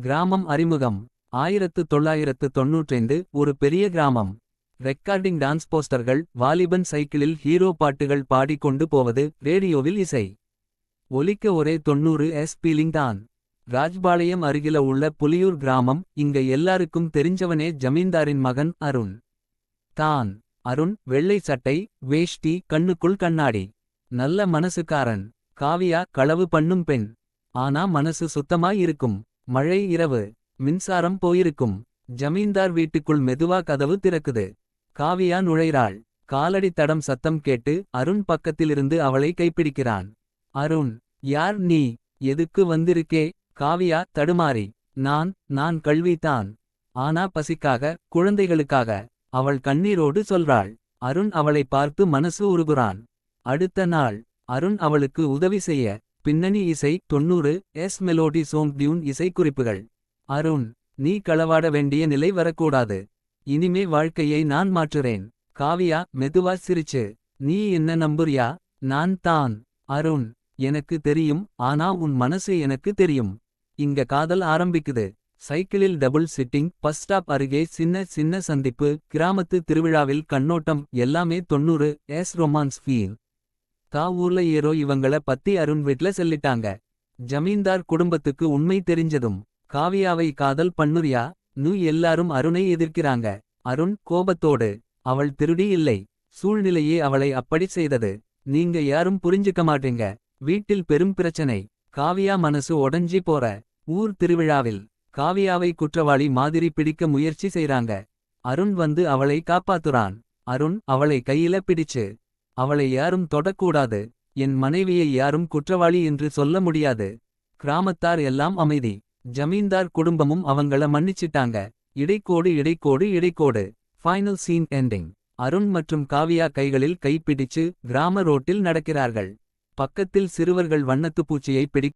கிராமம் அறிமுகம். ஆயிரத்து தொள்ளாயிரத்து தொன்னூற்றைந்து ஒரு பெரிய கிராமம். ரெக்கார்டிங் டான்ஸ் போஸ்டர்கள் வாலிபன் சைக்கிளில் ஹீரோ பாட்டுகள் பாடிக்கொண்டு போவது ரேடியோவில் இசை. ஒலிக்க ஒரே தொண்ணூறு எஸ் பீலிங் தான். ராஜ்பாளையம் அருகில உள்ள புலியூர் கிராமம் இங்க எல்லாருக்கும் தெரிஞ்சவனே ஜமீன்தாரின் மகன் அருண். தான். அருண் வெள்ளை சட்டை வேஷ்டி கண்ணுக்குள் கண்ணாடி. நல்ல மனசுக்காரன். காவியா களவு பண்ணும் பெண். ஆனா மனசு சுத்தமாய் இருக்கும். மழை இரவு மின்சாரம் போயிருக்கும். ஜமீன்தார் வீட்டுக்குள் மெதுவா கதவு திறக்குது. காவியா நுழைறாள் காலடி தடம் சத்தம் கேட்டு அருண் பக்கத்திலிருந்து அவளை கைப்பிடிக்கிறான். அருண் யார் நீ? எதுக்கு வந்திருக்கே? காவியா தடுமாறி. நான் நான் கல்விதான். ஆனா பசிக்காக குழந்தைகளுக்காக அவள் கண்ணீரோடு சொல்றாள். அருண் அவளை பார்த்து மனசு உருகுறான். அடுத்த நாள் அருண் அவளுக்கு உதவி செய்ய பின்னணி இசை தொண்ணூறு எஸ் மெலோடி சோங் டியூன் இசைக்குறிப்புகள். அருண் நீ களவாட வேண்டிய நிலை வரக்கூடாது. இனிமே வாழ்க்கையை நான் மாற்றுறேன். காவியா மெதுவா சிரிச்சு. நீ என்ன நம்புறியா? நான் தான். அருண் எனக்கு தெரியும். ஆனா உன் மனசு எனக்கு தெரியும். இங்க காதல் ஆரம்பிக்குது. சைக்கிளில் டபுள் சிட்டிங் பஸ் ஸ்டாப் அருகே சின்ன சின்ன சந்திப்பு கிராமத்து திருவிழாவில் கண்ணோட்டம் எல்லாமே தொண்ணூறு எஸ் ரொமான்ஸ் ஃபீல் தா ஊர்ல ஏரோ இவங்கள பத்தி அருண் வீட்ல சொல்லிட்டாங்க. ஜமீன்தார் குடும்பத்துக்கு உண்மை தெரிஞ்சதும் காவியாவை காதல் பண்ணுறியா? நு எல்லாரும் அருணை எதிர்க்கிறாங்க. அருண் கோபத்தோடு அவள் திருடி இல்லை. சூழ்நிலையே அவளை அப்படி செய்தது. நீங்க யாரும் புரிஞ்சுக்க மாட்டீங்க. வீட்டில் பெரும் பிரச்சனை. காவியா மனசு உடஞ்சி போற. ஊர் திருவிழாவில் காவியாவை குற்றவாளி மாதிரி பிடிக்க முயற்சி செய்றாங்க. அருண் வந்து அவளை காப்பாத்துறான். அருண் அவளை கையில பிடிச்சு அவளை யாரும் தொடக்கூடாது. என் மனைவியை யாரும் குற்றவாளி என்று சொல்ல முடியாது. கிராமத்தார் எல்லாம் அமைதி. ஜமீன்தார் குடும்பமும் அவங்கள மன்னிச்சிட்டாங்க. இடைக்கோடு இடைக்கோடு இடைக்கோடு. ஃபைனல் சீன் எண்டிங் அருண் மற்றும் காவியா கைகளில் கைப்பிடிச்சு கிராம ரோட்டில் நடக்கிறார்கள். பக்கத்தில் சிறுவர்கள் வண்ணத்துப்பூச்சியை பிடி